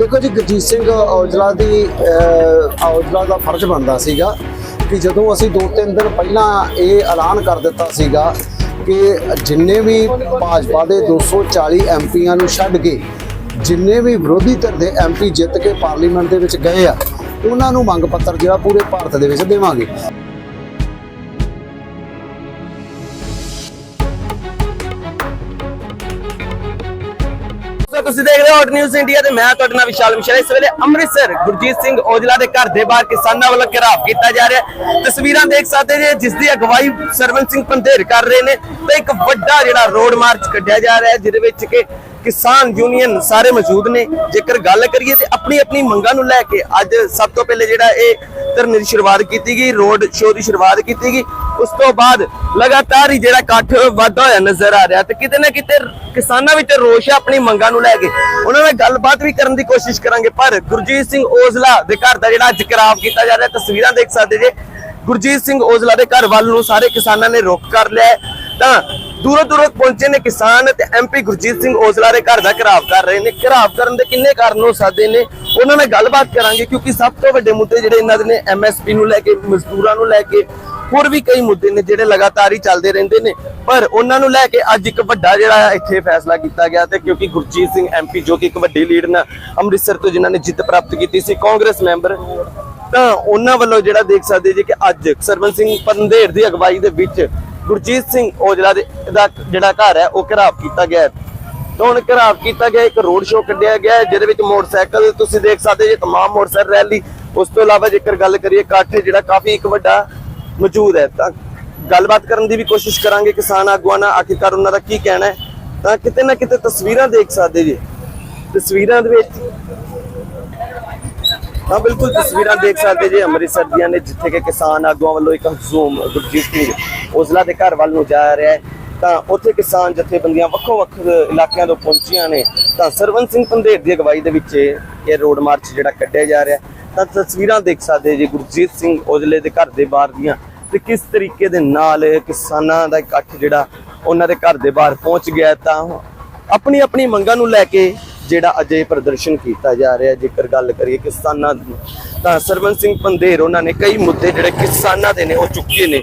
ਦੇਖੋ ਜੀ, ਗੁਰਜੀਤ ਸਿੰਘ ਔਜਲਾ ਦੀ ਔਜਲਾ ਦਾ ਫਰਜ਼ ਬਣਦਾ ਸੀਗਾ ਕਿ ਜਦੋਂ ਅਸੀਂ ਦੋ ਤਿੰਨ ਦਿਨ ਪਹਿਲਾਂ ਇਹ ਐਲਾਨ ਕਰ ਦਿੱਤਾ ਸੀਗਾ ਕਿ ਜਿੰਨੇ ਵੀ ਭਾਜਪਾ ਦੇ 240 ਐਮਪੀਆਂ ਨੂੰ ਛੱਡ ਕੇ ਜਿੰਨੇ ਵੀ ਵਿਰੋਧੀ ਧਿਰ ਦੇ ਐਮਪੀ ਜਿੱਤ ਕੇ ਪਾਰਲੀਮੈਂਟ ਦੇ ਵਿੱਚ ਗਏ ਆ, ਉਹਨਾਂ ਨੂੰ ਮੰਗ ਪੱਤਰ ਜਿਹੜਾ ਪੂਰੇ ਭਾਰਤ ਦੇ ਵਿੱਚ ਦੇਵਾਂਗੇ। ਤੁਸੀਂ ਦੇਖ ਰਹੇ ਹੋ ਹੌਟ ਨਿਊਜ਼ ਇੰਡੀਆ ਤੇ ਮੈਂ ਤੁਹਾਡੇ ਨਾਲ ਵਿਸ਼ਾਲ ਮਿਸ਼ਰਾ। ਇਸ ਵੇਲੇ ਅੰਮ੍ਰਿਤਸਰ ਗੁਰਜੀਤ ਸਿੰਘ ਔਜਲਾ ਦੇ ਘਰ ਦੇ ਬਾਹਰ ਕਿਸਾਨਾਂ ਵੱਲੋਂ ਘਿਰਾਵ ਕੀਤਾ ਜਾ ਰਿਹਾ ਤਸਵੀਰਾਂ ਦੇਖ ਸਕਦੇ ਜੇ ਜਿਸ ਦੀ ਅਗਵਾਈ ਸਰਵਨ ਸਿੰਘ ਪੰਧੇਰ ਕਰ ਰਹੇ ਨੇ ਤੇ ਇੱਕ ਵੱਡਾ ਜਿਹੜਾ ਰੋਡ ਮਾਰਚ ਕੱਢਿਆ ਜਾ ਰਿਹਾ ਜਿਹਦੇ ਵਿੱਚ ਕਿ ਕਿਸਾਨ ਯੂਨੀਅਨ ਸਾਰੇ ਮੌਜੂਦ ਨੇ। ਜੇਕਰ ਗੱਲ ਕਰੀਏ ਤੇ ਆਪਣੀ ਆਪਣੀ ਮੰਗਾਂ ਨੂੰ ਲੈ ਕੇ ਅੱਜ ਸਭ ਤੋਂ ਪਹਿਲੇ ਜਿਹੜਾ ਇਹ ਧਰਨੇ ਦੀ ਸ਼ੁਰੂਆਤ ਕੀਤੀ ਗਈ, ਰੋਡ ਸ਼ੋਅ ਦੀ ਸ਼ੁਰੂਆਤ ਕੀਤੀ ਗਈ। ਉਸ ਤੋਂ ਬਾਅਦ ਲਗਾਤਾਰ ਹੀ ਜਿਹੜਾ ਇਕੱਠ ਵਾਧਾ ਹੋਇਆ ਨਜ਼ਰ ਆ ਰਿਹਾ ਤੇ ਕਿਤੇ ਨਾ ਕਿਤੇ ਕਿਸਾਨਾਂ ਵਿੱਚ ਰੋਸ਼ ਹੈ ਆਪਣੀ ਮੰਗਾਂ ਨੂੰ ਲੈ ਕੇ। ਉਹਨਾਂ ਨਾਲ ਗੱਲਬਾਤ ਵੀ ਕਰਨ ਦੀ ਕੋਸ਼ਿਸ਼ ਕਰਾਂਗੇ, ਪਰ ਗੁਰਜੀਤ ਸਿੰਘ ਔਜਲਾ ਦੇ ਘਰ ਦਾ ਜਿਹੜਾ ਅੱਜ ਘਿਰਾਵ ਕੀਤਾ ਜਾ ਰਿਹਾ, ਤਸਵੀਰਾਂ ਦੇਖ ਸਕਦੇ ਜੇ। ਗੁਰਜੀਤ ਸਿੰਘ ਔਜਲਾ ਦੇ ਘਰ ਵੱਲ ਨੂੰ ਸਾਰੇ ਕਿਸਾਨਾਂ ਨੇ ਰੁਕ ਕਰ ਲਿਆ ਤਾਂ ਦੂਰੋਂ ਦੂਰੋਂ ਪਹੁੰਚੇ ਨੇ ਕਿਸਾਨ ਤੇ ਐਮਪੀ ਗੁਰਜੀਤ ਸਿੰਘ ਔਜਲਾ ਦੇ ਘਰ ਦਾ ਘਿਰਾਵ ਕਰ ਰਹੇ ਨੇ। ਘਿਰਾਵ ਕਰਨ ਦੇ ਕਿੰਨੇ ਕਾਰਨ ਹੋ ਸਕਦੇ ਨੇ? ਉਹਨਾਂ ਨਾਲ ਗੱਲਬਾਤ ਕਰਾਂਗੇ, ਕਿਉਂਕਿ ਸਭ ਤੋਂ ਵੱਡੇ ਮੁੱਦੇ ਜਿਹੜੇ ਇਹਨਾਂ ਦੇ ਨੇ ਐਮਐਸਪੀ ਨੂੰ ਲੈ ਕੇ, ਮਜ਼ਦੂਰਾਂ ਨੂੰ ਲੈ ਕੇ ਹੋਰ ਵੀ ਕਈ ਮੁੱਦੇ ਨੇ ਜਿਹੜੇ ਲਗਾਤਾਰ ਹੀ ਚੱਲਦੇ ਰਹਿੰਦੇ ਨੇ। ਪਰ ਉਹਨਾਂ ਨੂੰ ਲੈ ਕੇ ਅੱਜ ਇੱਕ ਵੱਡਾ ਜਿਹੜਾ ਇੱਥੇ ਫੈਸਲਾ ਕੀਤਾ ਗਿਆ ਤੇ ਕਿਉਂਕਿ ਗੁਰਜੀਤ ਸਿੰਘ ਐਮਪੀ ਜੋ ਕਿ ਇੱਕ ਵੱਡੀ ਲੀਡ ਨਾਲ ਅੰਮ੍ਰਿਤਸਰ ਤੋਂ ਜਿਨ੍ਹਾਂ ਨੇ ਜਿੱਤ ਪ੍ਰਾਪਤ ਕੀਤੀ ਸੀ, ਕਾਂਗਰਸ ਮੈਂਬਰ, ਤਾਂ ਉਹਨਾਂ ਵੱਲੋਂ ਜਿਹੜਾ ਦੇਖ ਸਕਦੇ ਜੀ ਕਿ ਅੱਜ ਸਰਵਨ ਸਿੰਘ ਪੰਦੇੜ ਦੀ ਅਗਵਾਈ ਦੇ ਵਿੱਚ ਗੁਰਜੀਤ ਸਿੰਘ ਔਜਲਾ ਦੇ ਦਾ ਜਿਹੜਾ ਘਰ ਹੈ, ਉਹ ਘਰਾਬ ਕੀਤਾ ਗਿਆ ਹੈ। ਹੁਣ ਘਰਾਬ ਕੀਤਾ ਗਿਆ, ਇੱਕ ਰੋਡ ਸ਼ੋਅ ਕੱਢਿਆ ਗਿਆ ਜਿਹਦੇ ਵਿੱਚ ਮੋਟਰਸਾਈਕਲ ਤੁਸੀਂ ਦੇਖ ਸਕਦੇ ਜੇ ਤਮਾਮ ਮੋਟਰਸਾਈਕਲ ਰੈਲੀ। ਉਸ ਤੋਂ ਇਲਾਵਾ ਜੇਕਰ ਗੱਲ ਕਰੀਏ, ਕਾਠੇ ਜਿਹੜਾ ਕਾਫੀ ਇੱਕ ਵੱਡਾ ਮੌਜੂਦ ਹੈ। ਤਾਂ ਗੱਲਬਾਤ ਕਰਨ ਦੀ ਵੀ ਕੋਸ਼ਿਸ਼ ਕਰਾਂਗੇ ਕਿਸਾਨ ਆਗੂਆਂ ਨਾਲ। ਆਖਿਰਕਾਰ ਉਹਨਾਂ ਦਾ ਕੀ ਕਹਿਣਾ ਹੈ? ਤਾਂ ਕਿਤੇ ਨਾ ਕਿਤੇ ਤਸਵੀਰਾਂ ਦੇਖ ਸਕਦੇ ਜੀ। ਤਸਵੀਰਾਂ ਦੇ ਵਿੱਚ ਹਾਂ, ਬਿਲਕੁਲ ਤਸਵੀਰਾਂ ਦੇਖ ਸਕਦੇ ਜੀ। ਅੰਮ੍ਰਿਤਸਰ ਦੀਆਂ ਨੇ, ਜਿੱਥੇ ਕਿ ਕਿਸਾਨ ਆਗੂਆਂ ਵੱਲੋਂ ਇੱਕ ਹਜ਼ੂਮ ਗੁਰਜੀਤ ਸਿੰਘ ਔਜਲਾ ਦੇ ਘਰ ਵੱਲ ਨੂੰ ਜਾ ਰਿਹਾ ਹੈ। ਤਾਂ ਉੱਥੇ ਕਿਸਾਨ ਜਥੇਬੰਦੀਆਂ ਵੱਖੋ ਵੱਖ ਇਲਾਕਿਆਂ ਤੋਂ ਪਹੁੰਚੀਆਂ ਨੇ। ਤਾਂ ਸਰਵਨ ਸਿੰਘ ਪੰਧੇਰ ਦੀ ਅਗਵਾਈ ਦੇ ਵਿੱਚ ਇਹ ਰੋਡ ਮਾਰਚ ਜਿਹੜਾ ਕੱਢਿਆ ਜਾ ਰਿਹਾ ਤਾਂ ਤਸਵੀਰਾਂ ਦੇਖ ਸਕਦੇ ਜੀ ਗੁਰਜੀਤ ਸਿੰਘ ਔਜਲੇ ਦੇ ਘਰ ਦੇ ਬਾਹਰ ਦੀਆਂ। ਤੇ ਕਿਸ ਤਰੀਕੇ ਦੇ ਨਾਲ ਕਿਸਾਨਾਂ ਦਾ ਇਕੱਠ ਜਿਹੜਾ ਉਹਨਾਂ ਦੇ ਘਰ ਦੇ ਬਾਹਰ ਪਹੁੰਚ ਗਿਆ ਤਾਂ ਆਪਣੀ ਆਪਣੀ ਮੰਗਾਂ ਨੂੰ ਲੈ ਕੇ ਜਿਹੜਾ ਅਜੇ ਪ੍ਰਦਰਸ਼ਨ ਕੀਤਾ ਜਾ ਰਿਹਾ ਜੇਕਰ ਗੱਲ ਕਰੀਏ ਕਿਸਾਨਾਂ ਦੀ, ਤਾਂ ਸਰਵਨ ਸਿੰਘ ਪੰਧੇਰ ਉਹਨਾਂ ਨੇ ਕਈ ਮੁੱਦੇ ਜਿਹੜੇ ਕਿਸਾਨਾਂ ਦੇ ਨੇ, ਉਹ ਚੁੱਕੇ ਨੇ।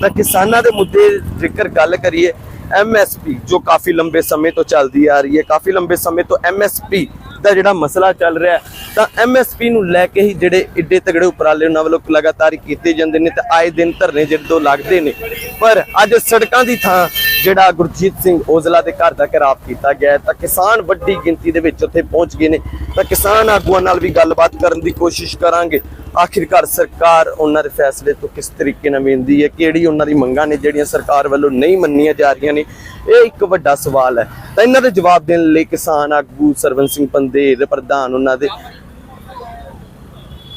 ਤਾਂ ਕਿਸਾਨਾਂ ਦੇ ਮੁੱਦੇ ਜੇਕਰ ਗੱਲ ਕਰੀਏ ਐਮਐਸਪੀ ਜੋ ਕਾਫੀ ਲੰਬੇ ਸਮੇਂ ਤੋਂ ਚੱਲਦੀ ਆ ਰਹੀ ਹੈ, ਕਾਫੀ ਲੰਬੇ ਸਮੇਂ ਤੋਂ ਐਮਐਸਪੀ ਦਾ ਜਿਹੜਾ ਮਸਲਾ ਚੱਲ ਰਿਹਾ ਤਾਂ ਐਮਐਸਪੀ ਨੂੰ ਲੈ ਕੇ ਹੀ ਜਿਹੜੇ ਏਡੇ ਤਗੜੇ ਉਪਰਾਲੇ ਉਹਨਾਂ ਵੱਲੋਂ ਲਗਾਤਾਰ ਕੀਤੇ ਜਾਂਦੇ ਨੇ ਤੇ ਆਏ ਦਿਨ ਧਰਨੇ ਜਿਹੜੇ ਲੱਗਦੇ ਨੇ। ਪਰ ਅੱਜ ਸੜਕਾਂ ਦੀ ਥਾਂ ਜਿਹੜਾ ਗੁਰਜੀਤ ਸਿੰਘ ਔਜਲਾ ਦੇ ਘਰ ਦਾ ਘਰਾਬ ਕੀਤਾ ਗਿਆ ਹੈ, ਤਾਂ ਕਿਸਾਨ ਵੱਡੀ ਗਿਣਤੀ ਦੇ ਵਿੱਚ ਉੱਥੇ ਪਹੁੰਚ ਗਏ ਨੇ। ਤਾਂ ਕਿਸਾਨ ਆਗੂਆਂ ਨਾਲ ਵੀ ਗੱਲਬਾਤ ਕਰਨ ਦੀ ਕੋਸ਼ਿਸ਼ ਕਰਾਂਗੇ। ਆਖਿਰਕਾਰ ਸਰਕਾਰ ਉਹਨਾਂ ਦੇ ਫੈਸਲੇ ਤੋਂ ਕਿਸ ਤਰੀਕੇ ਨਾਲ ਵੇਂਦੀ ਹੈ? ਕਿਹੜੀ ਉਹਨਾਂ ਦੀ ਮੰਗਾਂ ਨੇ ਜਿਹੜੀਆਂ ਸਰਕਾਰ ਵੱਲੋਂ ਨਹੀਂ ਮੰਨੀਆਂ ਜਾ ਰਹੀਆਂ ਨੇ? ਇਹ ਇੱਕ ਵੱਡਾ ਸਵਾਲ ਹੈ। ਤਾਂ ਇਹਨਾਂ ਦੇ ਜਵਾਬ ਦੇਣ ਲਈ ਕਿਸਾਨ ਆਗੂ ਸਰਵਨ ਸਿੰਘ ਪੰਧੇਰ, ਪ੍ਰਧਾਨ ਉਹਨਾਂ ਦੇ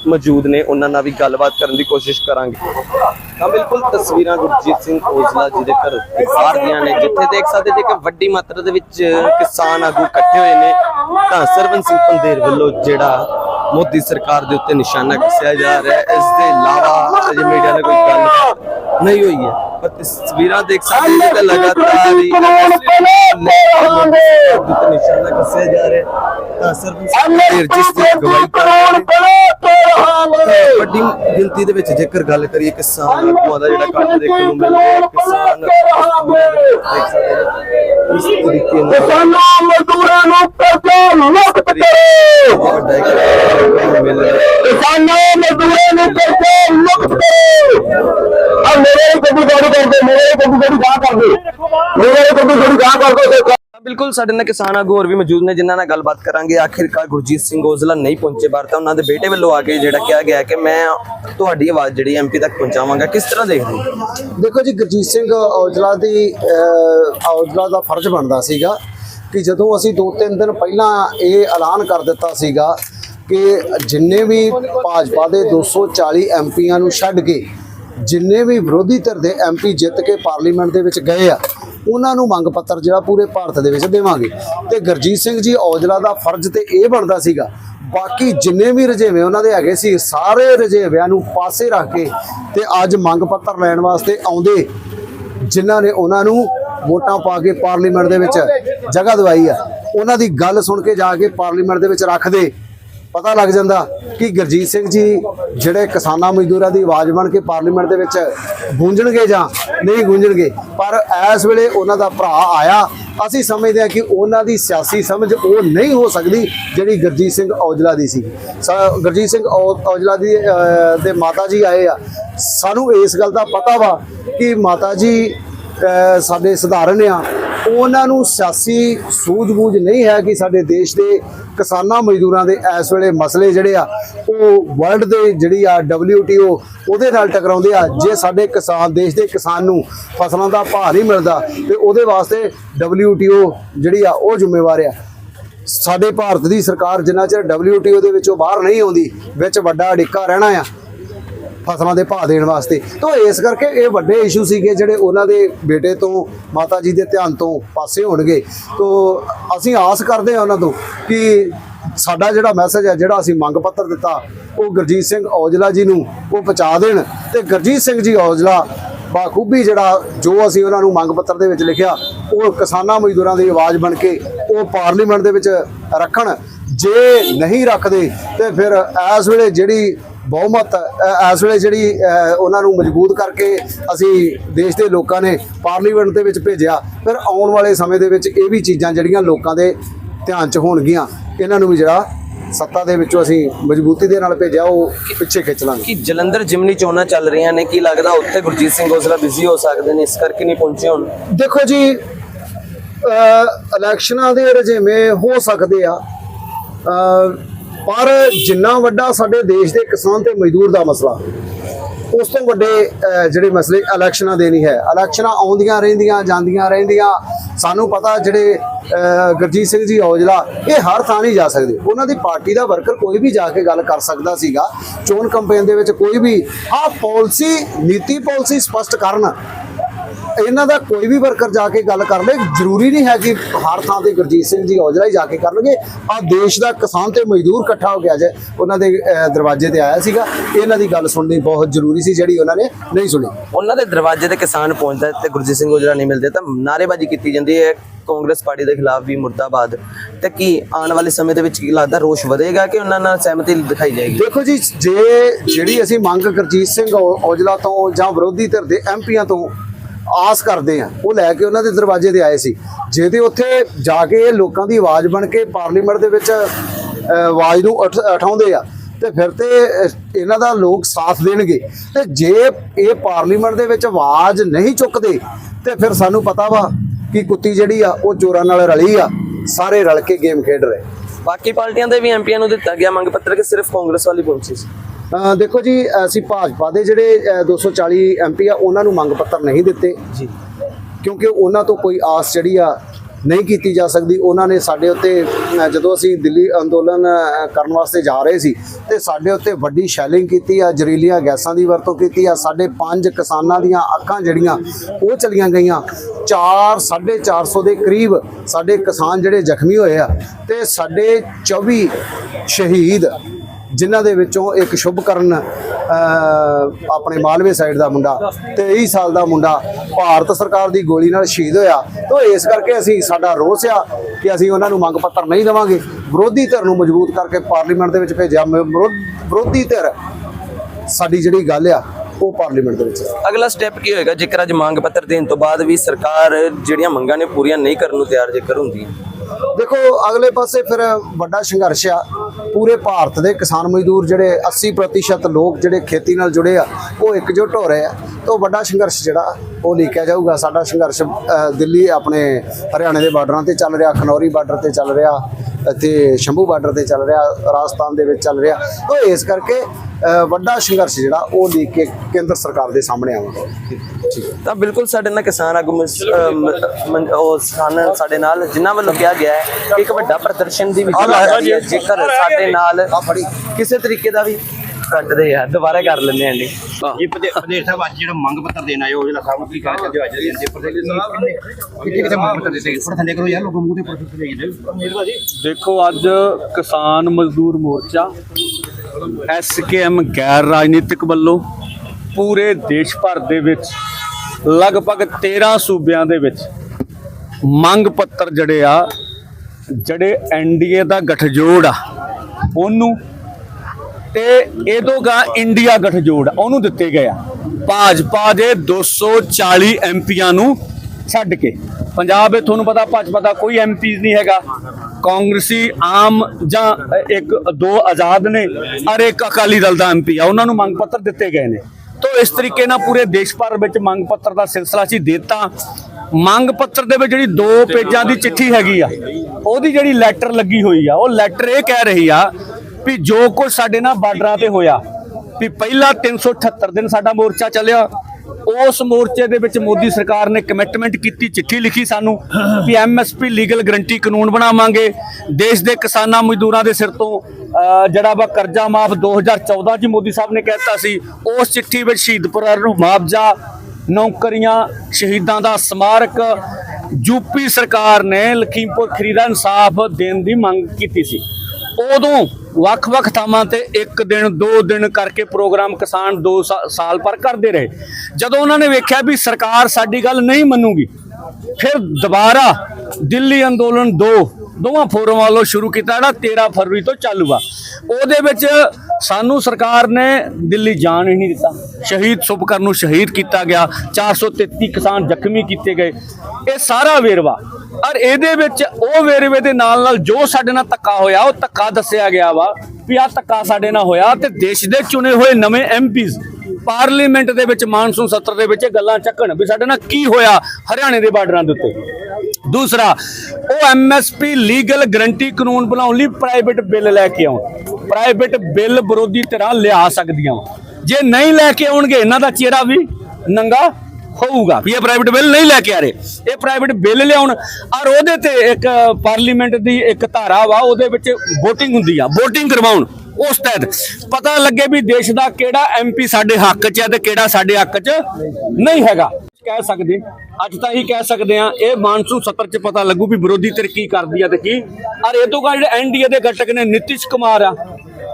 ਮੌਜੂਦ ਨੇ ਉਹਨਾਂ ਨਾਲ ਵੀ ਗੱਲਬਾਤ ਕਰਨ ਦੀ ਕੋਸ਼ਿਸ਼ ਕਰਾਂਗੇ। ਤਾਂ ਬਿਲਕੁਲ ਤਸਵੀਰਾਂ ਗੁਰਜੀਤ ਸਿੰਘ ਔਜਲਾ ਜੀ ਦੇ ਘਰ ਦੇ ਬਾਹਰ ਦੀਆਂ ਨੇ ਜਿੱਥੇ ਦੇਖ ਸਕਦੇ ਜੇ ਕਿ ਵੱਡੀ ਮਾਤਰਾ ਦੇ ਵਿੱਚ ਕਿਸਾਨ ਆਗੂ ਇਕੱਠੇ ਹੋਏ ਨੇ ਤਾਂ ਸਰਵਨ ਸਿੰਘ ਪੰਧੇਰ ਵੱਲੋਂ ਜਿਹੜਾ ਮੋਦੀ ਸਰਕਾਰ ਦੇ ਉੱਤੇ ਨਿਸ਼ਾਨਾ ਕੱਸਿਆ ਜਾ ਰਿਹਾ ਹੈ। ਇਸ ਦੇ ਇਲਾਵਾ ਅਜੇ ਮੀਡੀਆ ਨੇ ਕੋਈ ਗੱਲ ਨਹੀਂ ਹੋਈ ਹੈ। ਪਰ ਤਸਵੀਰਾਂ ਦੇਖ ਸਕਦੇ ਜੇ ਕਿ ਲਗਾਤਾਰ ਹੀ ਨਿਸ਼ਾਨਾ ਕੱਸਿਆ ਜਾ ਰਿਹਾ ਹੈ। ਤਾਂ ਸਰਵਨ ਸਿੰਘ ਪੰਧੇਰ ਜਿਸ ਦੀ ਅਗਵਾਈ ਕਰ ਵੱਡੀ ਗਿਣਤੀ ਦੇ ਵਿੱਚ ਜੇਕਰ ਗੱਲ ਕਰੀਏ ਕਿਸਾਨ ਆਗੂਆਂ ਦਾ ਜਿਹੜਾ ਕੱਟ ਦੇਖਣ ਨੂੰ ਮਿਲ ਰਿਹਾ ਕਿਸਾਨ ਇਸ ਤਰੀਕੇ ਨਾਲ ਕਿਸਾਨਾਂ ਮਜ਼ਦੂਰਾਂ ਨੂੰ ਕਰਜ਼ਾ ਮੁਕਤ ਕਰੋ। ਕਿਸਾਨਾਂ ਮਜ਼ਦੂਰਾਂ ਨੂੰ ਕਰਜ਼ਾ ਮੁਕਤ ਕਰੋ ਆ ਮੇਰੇ ਗੱਡੀ ਗਾੜੀ ਕਰਦੇ ਮੇਰੇ ਗੱਡੀ ਗਾੜੀ ਗਾਹ ਕਰਦੇ ਮੇਰੇ ਗੱਡੀ ਗਾੜੀ ਗਾਹ ਕਰਦੇ ਬਿਲਕੁਲ ਸਾਡੇ ਨਾਲ ਕਿਸਾਨ ਆਗੂ ਹੋਰ ਵੀ ਮੌਜੂਦ ਨੇ, ਜਿਨ੍ਹਾਂ ਨਾਲ ਗੱਲਬਾਤ ਕਰਾਂਗੇ। ਆਖਿਰਕਾਰ ਗੁਰਜੀਤ ਸਿੰਘ ਔਜਲਾ ਨਹੀਂ ਪਹੁੰਚੇ ਬਾਹਰ ਤਾਂ ਉਹਨਾਂ ਦੇ ਬੇਟੇ ਵੱਲੋਂ ਆ ਕੇ ਜਿਹੜਾ ਕਿਹਾ ਗਿਆ ਕਿ ਮੈਂ ਤੁਹਾਡੀ ਆਵਾਜ਼ ਜਿਹੜੀ ਐਮਪੀ ਤੱਕ ਪਹੁੰਚਾਵਾਂਗਾ। ਕਿਸ ਤਰ੍ਹਾਂ ਦੇਖਦੇ ਹੋ? ਦੇਖੋ ਜੀ, ਗੁਰਜੀਤ ਸਿੰਘ ਔਜਲਾ ਦੀ ਔਜਲਾ ਦਾ ਫਰਜ਼ ਬਣਦਾ ਸੀਗਾ ਕਿ ਜਦੋਂ ਅਸੀਂ ਦੋ ਤਿੰਨ ਦਿਨ ਪਹਿਲਾਂ ਇਹ ਐਲਾਨ ਕਰ ਦਿੱਤਾ ਸੀਗਾ ਕਿ ਜਿੰਨੇ ਵੀ ਭਾਜਪਾ ਦੇ 240 ਐਮਪੀਆਂ ਨੂੰ ਛੱਡ ਕੇ ਜਿੰਨੇ ਵੀ ਵਿਰੋਧੀ ਧਿਰ ਦੇ ਐਮਪੀ ਜਿੱਤ ਕੇ ਪਾਰਲੀਮੈਂਟ ਦੇ ਵਿੱਚ ਗਏ ਆ ਉਹਨਾਂ ਨੂੰ ਮੰਗ ਪੱਤਰ ਜਿਹੜਾ ਪੂਰੇ ਭਾਰਤ ਦੇ ਵਿੱਚ ਦੇਵਾਂਗੇ। ਤੇ ਗੁਰਜੀਤ ਸਿੰਘ ਜੀ ਔਜਲਾ ਦਾ ਫਰਜ਼ ਤੇ ਇਹ ਬਣਦਾ ਸੀਗਾ, ਬਾਕੀ ਜਿੰਨੇ ਵੀ ਰਜੇਵੇਂ ਉਹਨਾਂ ਦੇ ਹੈਗੇ ਸੀ, ਸਾਰੇ ਰਜੇਵਿਆਂ ਨੂੰ ਪਾਸੇ ਰੱਖ ਕੇ ਤੇ ਅੱਜ ਮੰਗ ਪੱਤਰ ਲੈਣ ਵਾਸਤੇ ਆਉਂਦੇ, ਜਿਨ੍ਹਾਂ ਨੇ ਉਹਨਾਂ ਨੂੰ ਵੋਟਾਂ ਪਾ ਕੇ ਪਾਰਲੀਮੈਂਟ ਦੇ ਵਿੱਚ ਜਗ੍ਹਾ ਦਵਾਈ ਆ, ਉਹਨਾਂ ਦੀ ਗੱਲ ਸੁਣ ਕੇ ਜਾ ਕੇ ਪਾਰਲੀਮੈਂਟ ਦੇ ਵਿੱਚ ਰੱਖਦੇ ਪਤਾ ਲੱਗ ਜਾਂਦਾ ਕਿ ਗੁਰਜੀਤ ਸਿੰਘ ਜੀ ਜਿਹੜੇ ਕਿਸਾਨਾਂ ਮਜ਼ਦੂਰਾਂ ਦੀ ਆਵਾਜ਼ ਬਣ ਕੇ ਪਾਰਲੀਮੈਂਟ ਦੇ ਵਿੱਚ ਗੂੰਜਣਗੇ ਜਾਂ ਨਹੀਂ ਗੂੰਜਣਗੇ, ਪਰ ਇਸ ਵੇਲੇ ਉਹਨਾਂ ਦਾ ਭਰਾ ਆਇਆ। ਅਸੀਂ ਸਮਝਦੇ ਹਾਂ ਕਿ ਉਹਨਾਂ ਦੀ ਸਿਆਸੀ ਸਮਝ ਉਹ ਨਹੀਂ ਹੋ ਸਕਦੀ ਜਿਹੜੀ ਗੁਰਜੀਤ ਸਿੰਘ ਔਜਲਾ ਦੀ ਸੀ। ਸਾ- ਗੁਰਜੀਤ ਸਿੰਘ ਔ- ਔਜਲਾ ਦੀ ਦੇ ਮਾਤਾ ਜੀ ਆਏ ਆ। ਸਾਨੂੰ ਇਸ ਗੱਲ ਦਾ ਪਤਾ ਵਾ ਕਿ ਮਾਤਾ ਜੀ ਸਾਡੇ ਸਧਾਰਨ ਆ। ਉਹਨਾਂ ਨੂੰ ਸਿਆਸੀ ਸੂਝ-ਬੂਝ ਨਹੀਂ ਹੈ ਕਿ ਸਾਡੇ ਦੇਸ਼ ਦੇ ਕਿਸਾਨਾਂ ਮਜ਼ਦੂਰਾਂ ਦੇ ਇਸ ਵੇਲੇ ਮਸਲੇ ਜਿਹੜੇ ਆ, ਉਹ ਵਰਲਡ ਦੇ ਜਿਹੜੀ ਆ WTO ਉਹਦੇ ਨਾਲ ਟਕਰਾਉਂਦੇ ਆ। ਜੇ ਸਾਡੇ ਕਿਸਾਨ, ਦੇਸ਼ ਦੇ ਕਿਸਾਨ ਨੂੰ ਫਸਲਾਂ ਦਾ ਭਾਅ ਨਹੀਂ ਮਿਲਦਾ, ਤੇ ਉਹਦੇ ਵਾਸਤੇ WTO ਜਿਹੜੀ ਆ, ਉਹ ਜ਼ਿੰਮੇਵਾਰ ਆ। ਸਾਡੇ ਭਾਰਤ ਦੀ ਸਰਕਾਰ ਜਿੰਨਾ ਚਿਰ WTO ਦੇ ਵਿੱਚੋਂ ਬਾਹਰ ਨਹੀਂ ਆਉਂਦੀ, ਵਿੱਚ ਵੱਡਾ ਅੜਿੱਕਾ ਰਹਿਣਾ ਆ। ਫਸਲਾਂ ਦੇ ਭਾਅ ਦੇਣ ਵਾਸਤੇ। ਤਾਂ ਇਸ ਕਰਕੇ ਇਹ ਵੱਡੇ ਇਸ਼ੂ ਸੀਗੇ ਜਿਹੜੇ ਉਹਨਾਂ ਦੇ ਬੇਟੇ ਤੋਂ, ਮਾਤਾ ਜੀ ਦੇ ਧਿਆਨ ਤੋਂ ਪਾਸੇ ਹੋਣਗੇ। ਤੋਂ ਅਸੀਂ ਆਸ ਕਰਦੇ ਹਾਂ ਉਹਨਾਂ ਤੋਂ ਕਿ ਸਾਡਾ ਜਿਹੜਾ ਮੈਸੇਜ ਹੈ, ਜਿਹੜਾ ਅਸੀਂ ਮੰਗ ਪੱਤਰ ਦਿੱਤਾ, ਉਹ ਗੁਰਜੀਤ ਸਿੰਘ ਔਜਲਾ ਜੀ ਨੂੰ ਉਹ ਪਹੁੰਚਾ ਦੇਣ। ਤੇ ਗੁਰਜੀਤ ਸਿੰਘ ਜੀ ਔਜਲਾ ਬਾਖੂਬੀ ਜਿਹੜਾ ਜੋ ਅਸੀਂ ਉਹਨਾਂ ਨੂੰ ਮੰਗ ਪੱਤਰ ਦੇ ਵਿੱਚ ਲਿਖਿਆ, ਉਹ ਕਿਸਾਨਾਂ ਮਜ਼ਦੂਰਾਂ ਦੀ ਆਵਾਜ਼ ਬਣ ਕੇ ਉਹ ਪਾਰਲੀਮੈਂਟ ਦੇ ਵਿੱਚ ਰੱਖਣ। ਜੇ ਨਹੀਂ ਰੱਖਦੇ, ਤੇ ਫਿਰ ਇਸ ਵੇਲੇ ਜਿਹੜੀ ਬਹੁਮਤ ਇਸ ਵੇਲੇ ਜਿਹੜੀ ਉਹਨਾਂ ਨੂੰ ਮਜ਼ਬੂਤ ਕਰਕੇ ਅਸੀਂ ਦੇਸ਼ ਦੇ ਲੋਕਾਂ ਨੇ ਪਾਰਲੀਮੈਂਟ ਦੇ ਵਿੱਚ ਭੇਜਿਆ। ਫਿਰ ਆਉਣ ਵਾਲੇ ਸਮੇਂ ਦੇ ਵਿੱਚ ਇਹ ਵੀ ਚੀਜ਼ਾਂ ਜਿਹੜੀਆਂ ਲੋਕਾਂ ਦੇ ਧਿਆਨ 'ਚ ਹੋਣਗੀਆਂ ਇਹਨਾਂ ਨੂੰ ਵੀ ਜਿਹੜਾ ਸੱਤਾ ਦੇ ਵਿੱਚੋਂ ਅਸੀਂ ਮਜ਼ਬੂਤੀ ਦੇ ਨਾਲ ਭੇਜਿਆ ਉਹ ਪਿੱਛੇ ਖਿੱਚ ਲਾਂਗੇ। ਕਿ ਜਲੰਧਰ ਜਿਮਨੀ ਚੋਣਾਂ ਚੱਲ ਰਹੀਆਂ ਨੇ ਕੀ ਲੱਗਦਾ ਉੱਥੇ ਗੁਰਜੀਤ ਸਿੰਘ ਔਜਲਾ ਬਿਜ਼ੀ ਹੋ ਸਕਦੇ ਨੇ ਇਸ ਕਰਕੇ ਨਹੀਂ ਪਹੁੰਚੇ ਹੁਣ? ਦੇਖੋ ਜੀ ਅ, ਇਲੈਕਸ਼ਨਾਂ ਦੇ ਰਜੇਵੇਂ ਹੋ ਸਕਦੇ ਆ। ਪਰ ਜਿੰਨਾ ਵੱਡਾ ਸਾਡੇ ਦੇਸ਼ ਦੇ ਕਿਸਾਨ ਤੇ ਮਜ਼ਦੂਰ ਦਾ ਮਸਲਾ, ਉਸ ਤੋਂ ਵੱਡੇ ਜਿਹੜੇ ਮਸਲੇ ਇਲੈਕਸ਼ਨਾਂ ਦੇ ਨਹੀਂ ਹੈ। ਇਲੈਕਸ਼ਨਾਂ ਆਉਂਦੀਆਂ ਰਹਿੰਦੀਆਂ, ਜਾਂਦੀਆਂ ਰਹਿੰਦੀਆਂ। ਸਾਨੂੰ ਪਤਾ ਜਿਹੜੇ ਗੁਰਜੀਤ ਸਿੰਘ ਜੀ ਔਜਲਾ, ਇਹ ਹਰ ਥਾਂ ਨਹੀਂ ਜਾ ਸਕਦੇ। ਉਹਨਾਂ ਦੀ ਪਾਰਟੀ ਦਾ ਵਰਕਰ ਕੋਈ ਵੀ ਜਾ ਕੇ ਗੱਲ ਕਰ ਸਕਦਾ ਸੀਗਾ। ਚੋਣ ਕੰਪੇਨ ਦੇ ਵਿੱਚ ਕੋਈ ਵੀ, ਆਹ ਪਾਲਿਸੀ ਨੀਤੀ ਪਾਲਿਸੀ ਸਪਸ਼ਟ ਕਰਨ ਇਹਨਾਂ ਦਾ ਕੋਈ ਵੀ ਵਰਕਰ ਜਾ ਕੇ ਗੱਲ ਕਰ ਲੇ ਜ਼ਰੂਰੀ ਨਹੀਂ ਹੈ ਕਿ ਹਰ ਥਾਂ ਤੇ ਗੁਰਜੀਤ ਸਿੰਘ ਜੀ ਔਜਲਾ ਹੀ ਜਾ ਕੇ ਕਰਨਗੇ ਆ ਦੇਸ਼ ਦਾ ਕਿਸਾਨ ਤੇ ਮਜ਼ਦੂਰ ਇਕੱਠਾ ਹੋ ਗਿਆ ਜੇ ਉਹਨਾਂ ਦੇ ਦਰਵਾਜ਼ੇ ਤੇ ਆਇਆ ਸੀਗਾ। ਇਹਨਾਂ ਦੀ ਗੱਲ ਸੁਣਨੀ ਬਹੁਤ ਜ਼ਰੂਰੀ ਸੀ ਜਿਹੜੀ ਉਹਨਾਂ ਨੇ ਨਹੀਂ ਸੁਣੀ। ਉਹਨਾਂ ਦੇ ਦਰਵਾਜ਼ੇ ਤੇ ਕਿਸਾਨ ਪਹੁੰਚਦਾ ਤੇ ਗੁਰਜੀਤ ਸਿੰਘ ਔਜਲਾ ਨਹੀਂ ਮਿਲਦੇ ਤਾਂ ਨਾਅਰੇਬਾਜ਼ੀ ਕੀਤੀ ਜਾਂਦੀ ਹੈ। ਕਾਂਗਰਸ ਪਾਰਟੀ ਦੇ ਖਿਲਾਫ ਵੀ ਮੁਰਦਾਬਾਦ। ਤੇ ਕੀ ਆਉਣ ਵਾਲੇ ਸਮੇਂ ਦੇ ਵਿੱਚ ਕੀ ਲੱਗਦਾ ਰੋਸ਼ ਵਧੇਗਾ ਕਿ ਉਹਨਾਂ ਨਾਲ ਸਹਿਮਤੀ ਦਿਖਾਈ ਜਾਏਗੀ? ਦੇਖੋ ਜੀ ਜੇ ਜਿਹੜੀ ਅਸੀਂ ਮੰਗ ਗੁਰਜੀਤ ਸਿੰਘ ਔਜਲਾ ਤੋਂ ਜਾਂ ਵਿਰੋਧੀ ਧਿਰ ਦੇ ਐਮਪੀਆਂ ਤੋਂ ਆਸ ਕਰਦੇ ਆ, ਉਹ ਲੈ ਕੇ ਉਹਨਾਂ ਦੇ ਦਰਵਾਜ਼ੇ ਤੇ ਆਏ ਸੀ। ਜੇ ਉੱਥੇ ਜਾ ਕੇ ਇਹ ਲੋਕਾਂ ਦੀ ਆਵਾਜ਼ ਬਣ ਕੇ ਪਾਰਲੀਮੈਂਟ ਦੇ ਵਿੱਚ ਆਵਾਜ਼ ਨੂੰ ਉਠਾਉਂਦੇ ਆ ਤੇ ਫਿਰ ਤੇ ਇਹਨਾਂ ਦਾ ਲੋਕ ਸਾਥ ਦੇਣਗੇ। ਤੇ ਜੇ ਇਹ ਪਾਰਲੀਮੈਂਟ ਦੇ ਵਿੱਚ ਆਵਾਜ਼ ਨਹੀਂ ਚੁੱਕਦੇ, ਤੇ ਫਿਰ ਸਾਨੂੰ ਪਤਾ ਵਾ ਕਿ ਕੁੱਤੀ ਜਿਹੜੀ ਆ, ਉਹ ਚੋਰਾਂ ਨਾਲ ਰਲੀ ਆ। ਸਾਰੇ ਰਲ ਕੇ ਗੇਮ ਖੇਡ ਰਹੇ। ਬਾਕੀ ਪਾਰਟੀਆਂ ਦੇ ਵੀ ਐਮਪੀਆਂ ਨੂੰ ਦਿੱਤਾ ਗਿਆ ਮੰਗ ਪੱਤਰ ਕਿ ਸਿਰਫ ਕਾਂਗਰਸ ਵਾਲੀ ਪਹੁੰਚੀ ਸੀ। ਦੇਖੋ ਜੀ ਅਸੀਂ ਭਾਜਪਾ ਦੇ ਜਿਹੜੇ ਅ, 240 ਐਮਪੀ ਆ ਉਹਨਾਂ ਨੂੰ ਮੰਗ ਪੱਤਰ ਨਹੀਂ ਦਿੱਤੇ। ਜੀ। ਕਿਉਂਕਿ ਉਹਨਾਂ ਤੋਂ ਕੋਈ ਆਸ ਜਿਹੜੀ ਆ ਨਹੀਂ ਕੀਤੀ ਜਾ ਸਕਦੀ। ਉਹਨਾਂ ਨੇ ਸਾਡੇ ਉੱਤੇ ਜਦੋਂ ਅਸੀਂ ਦਿੱਲੀ ਅੰਦੋਲਨ ਕਰਨ ਵਾਸਤੇ ਜਾ ਰਹੇ ਸੀ ਤੇ ਸਾਡੇ ਉੱਤੇ ਵੱਡੀ ਸ਼ੈਲਿੰਗ ਕੀਤੀ ਆ ਜ਼ਹਿਰੀਲੀਆਂ ਗੈਸਾਂ ਦੀ ਵਰਤੋਂ ਕੀਤੀ ਆ ਸਾਡੇ ਪੰਜ ਕਿਸਾਨਾਂ ਦੀਆਂ ਅੱਖਾਂ ਜਿਹੜੀਆਂ ਉਹ ਚਲੀਆਂ ਗਈਆਂ। 4 450 ਦੇ ਕਰੀਬ ਸਾਡੇ ਕਿਸਾਨ ਜਿਹੜੇ ਜ਼ਖਮੀ ਹੋਏ ਆ ਤੇ ਸਾਡੇ 24 ਸ਼ਹੀਦ ਜਿਨ੍ਹਾਂ ਦੇ ਵਿੱਚੋਂ ਇੱਕ ਸ਼ੁਭਕਰਨ ਆਪਣੇ ਮਾਲਵੇ ਸਾਈਡ ਦਾ ਮੁੰਡਾ 23 ਸਾਲ ਦਾ ਮੁੰਡਾ ਭਾਰਤ ਸਰਕਾਰ ਦੀ ਗੋਲੀ ਨਾਲ ਸ਼ਹੀਦ ਹੋਇਆ। ਤੋਂ ਇਸ ਕਰਕੇ ਅਸੀਂ, ਸਾਡਾ ਰੋਸ ਆ ਕਿ ਅਸੀਂ ਉਹਨਾਂ ਨੂੰ ਮੰਗ ਪੱਤਰ ਨਹੀਂ ਦੇਵਾਂਗੇ। ਵਿਰੋਧੀ ਧਿਰ ਨੂੰ ਮਜ਼ਬੂਤ ਕਰਕੇ ਪਾਰਲੀਮੈਂਟ ਦੇ ਵਿੱਚ ਭੇਜਿਆ। ਵਿਰੋਧੀ ਧਿਰ, ਸਾਡੀ ਜਿਹੜੀ ਗੱਲ ਆ, ਉਹ ਪਾਰਲੀਮੈਂਟ ਦੇ ਵਿੱਚ ਅਗਲਾ ਸਟੈਪ ਕੀ ਹੋਏਗਾ? ਜੇਕਰ ਅੱਜ ਮੰਗ ਪੱਤਰ ਦੇਣ ਤੋਂ ਬਾਅਦ ਵੀ ਸਰਕਾਰ ਜਿਹੜੀਆਂ ਮੰਗਾਂ ਨੇ ਪੂਰੀਆਂ ਨਹੀਂ ਕਰਨ ਨੂੰ ਤਿਆਰ, ਜੇਕਰ ਹੁੰਦੀ ਹੈ। ਦੇਖੋ, ਅਗਲੇ ਪਾਸੇ ਫਿਰ ਵੱਡਾ ਸੰਘਰਸ਼ ਆ। ਪੂਰੇ ਭਾਰਤ ਦੇ ਕਿਸਾਨ ਮਜ਼ਦੂਰ ਜਿਹੜੇ 80% ਲੋਕ ਜਿਹੜੇ ਖੇਤੀ ਨਾਲ ਜੁੜੇ ਆ, ਉਹ ਇਕਜੁੱਟ ਹੋ ਰਹੇ ਆ। ਤਾਂ ਉਹ ਵੱਡਾ ਸੰਘਰਸ਼ ਜਿਹੜਾ, ਉਹ ਲੀਕਿਆ ਜਾਊਗਾ। ਸਾਡਾ ਸੰਘਰਸ਼ ਦਿੱਲੀ ਆਪਣੇ ਹਰਿਆਣੇ ਦੇ ਬਾਰਡਰਾਂ ਤੇ ਚੱਲ ਰਿਹਾ, ਖਨੌਰੀ ਬਾਰਡਰ ਤੇ ਚੱਲ ਰਿਹਾ ਅਤੇ ਸ਼ੰਭੂ ਬਾਰਡਰ ਤੇ ਚੱਲ ਰਿਹਾ, ਰਾਜਸਥਾਨ ਦੇ ਵਿੱਚ ਚੱਲ ਰਿਹਾ। ਉਹ ਇਸ ਕਰਕੇ ਵੱਡਾ ਸੰਘਰਸ਼ ਜਿਹੜਾ, ਉਹ ਲੀਕ ਕੇ ਕੇਂਦਰ ਸਰਕਾਰ ਦੇ ਸਾਹਮਣੇ ਆਵੇਗਾ ਤਾਂ ਬਿਲਕੁਲ ਸਾਡੇ ਨਾਲ ਕਿਸਾਨ ਆਗੂ ਮਿਸ- ਉਹ ਸਾਡੇ ਨਾਲ, ਜਿਨ੍ਹਾਂ ਵੱਲੋਂ ਕਿਹਾ ਗਿਆ ਇੱਕ ਵੱਡਾ ਪ੍ਰਦਰਸ਼ਨ ਦੀ ਵੀ ਹੈ। ਜੇਕਰ ਸਾਡੇ ਨਾਲ ਕਿਸੇ ਤਰੀਕੇ ਦਾ ਵੀ ਕੱਟਦੇ ਆ ਦੁਬਾਰਾ ਕਰ ਲੈਂਦੇ ਆਂ ਜੀ। ਇਹ ਪ੍ਰਦੇ- ਪ੍ਰਦੇਸ਼ ਸਾਹਿਬ ਅੱਜ ਜਿਹੜਾ ਮੰਗ ਪੱਤਰ ਦੇਣ ਆਏ ਹੋ ਜਿਹੜਾ ਸਾਹਿਬ ਕੀ ਕਹਿਣਾ ਚਾਹੁੰਦੇ ਹੋ ਅੱਜ ਦੇ ਪ੍ਰਦੇਸ਼ ਸਾਹਿਬ ਕਿੱਥੇ ਕਿੱਥੇ ਮੰਗ ਪੱਤਰ ਦਿੱਤੇ ਥੋੜਾ ਥੱਲੇ ਕਰੋ ਯਾਰ ਲੋਕਾਂ ਮੂੰਹ ਤੇ ਪ੍ਰੋਸੈਸ ਲਈ ਜਾਂਦੇ ਦੇਖੋ ਅੱਜ ਕਿਸਾਨ ਮਜ਼ਦੂਰ ਮੋਰਚਾ ਐਸਕੇਐਮ ਗੈਰ ਰਾਜਨੀਤਿਕ ਵੱਲੋਂ ਪੂਰੇ ਦੇਸ਼ ਭਰ ਦੇ ਵਿੱਚ ਲਗਭਗ 13 ਸੂਬਿਆਂ ਦੇ ਵਿੱਚ ਮੰਗ ਪੱਤਰ ਜਿਹੜੇ ਆ ਜਿਹੜੇ ਐਨਡੀਏ ਦਾ ਗਠਜੋੜ ਆ, ਉਹਨੂੰ ਤੇ ਇਹ ਤੋਂ ਗਾ ਇੰਡੀਆ ਗਠਜੋੜ ਉਹਨੂੰ ਦਿੱਤੇ ਗਏ ਆ। ਭਾਜਪਾ ਦੇ 240 ਐਮਪੀਆਂ ਨੂੰ ਛੱਡ ਕੇ। ਪੰਜਾਬ ਵਿੱਚ ਤੁਹਾਨੂੰ ਪਤਾ, ਭਾਜਪਾ ਦਾ ਕੋਈ ਐਮਪੀ ਨਹੀਂ ਹੈਗਾ। ਕਾਂਗਰਸੀ ਆਮ ਜਾਂ ਇੱਕ, ਦੋ ਆਜ਼ਾਦ ਨੇ ਔਰ ਇੱਕ ਅਕਾਲੀ ਦਲ ਦਾ ਐਮਪੀ ਆ, ਉਹਨਾਂ ਨੂੰ ਮੰਗ ਪੱਤਰ ਦਿੱਤੇ ਗਏ ਨੇ। ਤੋ ਇਸ ਤਰੀਕੇ ਨਾਲ ਪੂਰੇ ਦੇਸ਼ ਭਰ ਵਿੱਚ ਮੰਗ ਪੱਤਰ ਦਾ ਸਿਲਸਿਲਾ ਸੀ ਦਿੱਤਾ। ਮੰਗ ਪੱਤਰ ਦੇ ਵਿੱਚ ਜਿਹੜੀ ਦੋ ਪੇਜਾਂ ਦੀ ਚਿੱਠੀ ਹੈਗੀ ਆ, ਉਹਦੀ ਜਿਹੜੀ ਲੈਟਰ ਲੱਗੀ ਹੋਈ ਆ, ਉਹ ਲੈਟਰ ਇਹ ਕਹਿ ਰਹੀ ਆ ਵੀ ਜੋ ਕੁਝ ਸਾਡੇ ਨਾਲ ਬਾਰਡਰਾਂ ਤੇ ਹੋਇਆ, ਵੀ ਪਹਿਲਾ 378 ਦਿਨ ਸਾਡਾ ਮੋਰਚਾ ਚੱਲਿਆ, ਉਸ ਮੋਰਚੇ ਦੇ ਵਿੱਚ ਮੋਦੀ ਸਰਕਾਰ ਨੇ ਕਮਿਟਮੈਂਟ ਕੀਤੀ, ਚਿੱਠੀ ਲਿਖੀ ਸਾਨੂੰ ਵੀ ਐਮਐਸਪੀ ਲੀਗਲ ਗਰੰਟੀ ਕਾਨੂੰਨ ਬਣਾਵਾਂਗੇ, ਦੇਸ਼ ਦੇ ਕਿਸਾਨਾਂ ਮਜ਼ਦੂਰਾਂ ਦੇ ਸਿਰ ਤੋਂ ਜਿਹੜਾ ਵਾ ਕਰਜ਼ਾ ਮਾਫ 2014 ਚ ਮੋਦੀ ਸਾਹਿਬ ਨੇ ਕਹਿਤਾ ਸੀ, ਉਸ ਚਿੱਠੀ ਵਿੱਚ ਸ਼ਹੀਦ ਨੂੰ ਮੁਆਵਜ਼ਾ ਨੌਕਰੀਆਂ ਸ਼ਹੀਦਾਂ ਦਾ ਸਮਾਰਕ ਯੂਪੀ ਸਰਕਾਰ ਨੇ ਲਖੀਮਪੁਰ ਖਰੀ ਦਾ ਇਨਸਾਫ ਦੇਣ ਦੀ ਮੰਗ ਕੀਤੀ ਸੀ। ਉਦੋਂ ਵੱਖ-ਵੱਖ ਥਾਵਾਂ ਤੇ ਇੱਕ ਦਿਨ, ਦੋ ਦਿਨ ਕਰਕੇ ਪ੍ਰੋਗਰਾਮ ਕਿਸਾਨ 2 ਸਾਲ ਪਰ ਕਰਦੇ ਰਹੇ। ਜਦੋਂ ਉਹਨਾਂ ਨੇ ਵੇਖਿਆ ਵੀ ਸਰਕਾਰ ਸਾਡੀ ਗੱਲ ਨਹੀਂ ਮੰਨੂਗੀ, ਫਿਰ ਦੁਬਾਰਾ ਦਿੱਲੀ ਅੰਦੋਲਨ 2 ਦੋਵਾਂ ਫੋਰਮ ਵੱਲੋਂ ਸ਼ੁਰੂ ਕੀਤਾ ਜਿਹੜਾ 13 ਫਰਵਰੀ ਤੋਂ ਚਾਲੂ ਆ। ਉਹਦੇ ਵਿੱਚ ਸਾਨੂੰ ਸਰਕਾਰ ਨੇ ਦਿੱਲੀ ਜਾਣ ਹੀ ਨਹੀਂ ਦਿੱਤਾ। ਸ਼ਹੀਦ ਸੁਭਕਰ ਨੂੰ ਸ਼ਹੀਦ ਕੀਤਾ ਗਿਆ। 433 ਕਿਸਾਨ ਜ਼ਖਮੀ ਕੀਤੇ ਗਏ। ਇਹ ਸਾਰਾ ਵੇਰਵਾ। ਔਰ ਇਹਦੇ ਵਿੱਚ ਉਹ ਵੇਰਵੇ ਦੇ ਨਾਲ ਨਾਲ ਜੋ ਸਾਡੇ ਨਾਲ ਧੱਕਾ ਹੋਇਆ, ਉਹ ਧੱਕਾ ਦੱਸਿਆ ਗਿਆ ਵਾ ਵੀ ਆ ਧੱਕਾ ਸਾਡੇ ਨਾਲ ਹੋਇਆ ਤੇ ਦੇਸ਼ ਦੇ ਚੁਣੇ ਹੋਏ ਨਵੇਂ ਐਮਪੀਜ਼ ਪਾਰਲੀਮੈਂਟ ਦੇ ਵਿੱਚ, ਮਾਨਸੂਨ ਸੱਤਰ ਦੇ ਵਿੱਚ ਇਹ ਗੱਲਾਂ ਚੱਕਣ ਵੀ ਸਾਡੇ ਨਾਲ ਕੀ ਹੋਇਆ ਹਰਿਆਣੇ ਦੇ ਬਾਰਡਰਾਂ ਦੇ ਉੱਤੇ। ਦੂਸਰਾ, ਉਹ ਐਮਐਸਪੀ ਲੀਗਲ ਗਰੰਟੀ ਕਾਨੂੰਨ ਬਣਾਉਣ ਲਈ ਪ੍ਰਾਈਵੇਟ ਬਿੱਲ ਲੈ ਕੇ ਆਉਣ। ਪ੍ਰਾਈਵੇਟ ਬਿੱਲ ਵਿਰੋਧੀ ਧਿਰਾਂ ਲਿਆ ਸਕਦੀਆਂ ਵਾਂ। ਜੇ ਨਹੀਂ ਲੈ ਕੇ ਆਉਣਗੇ, ਇਹਨਾਂ ਦਾ ਚਿਹਰਾ ਵੀ ਨੰਗਾ ਹੋਊਗਾ। ਵੀ ਇਹ ਪ੍ਰਾਈਵੇਟ ਬਿੱਲ ਨਹੀਂ ਲੈ ਕੇ ਆ ਰਹੇ। ਇਹ ਪ੍ਰਾਈਵੇਟ ਬਿੱਲ ਲਿਆਉਣ, ਔਰ ਉਹਦੇ ਤੇ ਇੱਕ ਪਾਰਲੀਮੈਂਟ ਦੀ ਇੱਕ ਧਾਰਾ ਵਾ, ਉਹਦੇ ਵਿੱਚ VOTING ਹੁੰਦੀ ਆ, VOTING ਕਰਵਾਉਣ। ਉਸ ਤਹਿਤ ਪਤਾ ਲੱਗੇ ਵੀ ਦੇਸ਼ ਦਾ ਕਿਹੜਾ ਐਮਪੀ ਸਾਡੇ ਹੱਕ 'ਚ ਹੈ ਤੇ ਕਿਹੜਾ ਸਾਡੇ ਹੱਕ 'ਚ ਨਹੀਂ ਹੈਗਾ। ਕਹਿ ਸਕਦੇ ਅੱਜ ਤਾਂ ਹੀ ਕਹਿ ਸਕਦੇ ਆ ਇਹ ਮਾਨਸੂ ਸਤਰ 'ਚ ਪਤਾ ਲੱਗੂ ਵੀ ਵਿਰੋਧੀ ਧਿਰ ਕੀ ਕਰਦੀ ਆ ਤੇ ਕੀ। ਔਰ ਇਹ ਤੋਂ ਗਾ ਜਿਹੜੇ ਐਨਡੀਏ ਦੇ ਘਟਕ ਨੇ, ਨਿਤਿਸ਼ ਕੁਮਾਰ ਆ,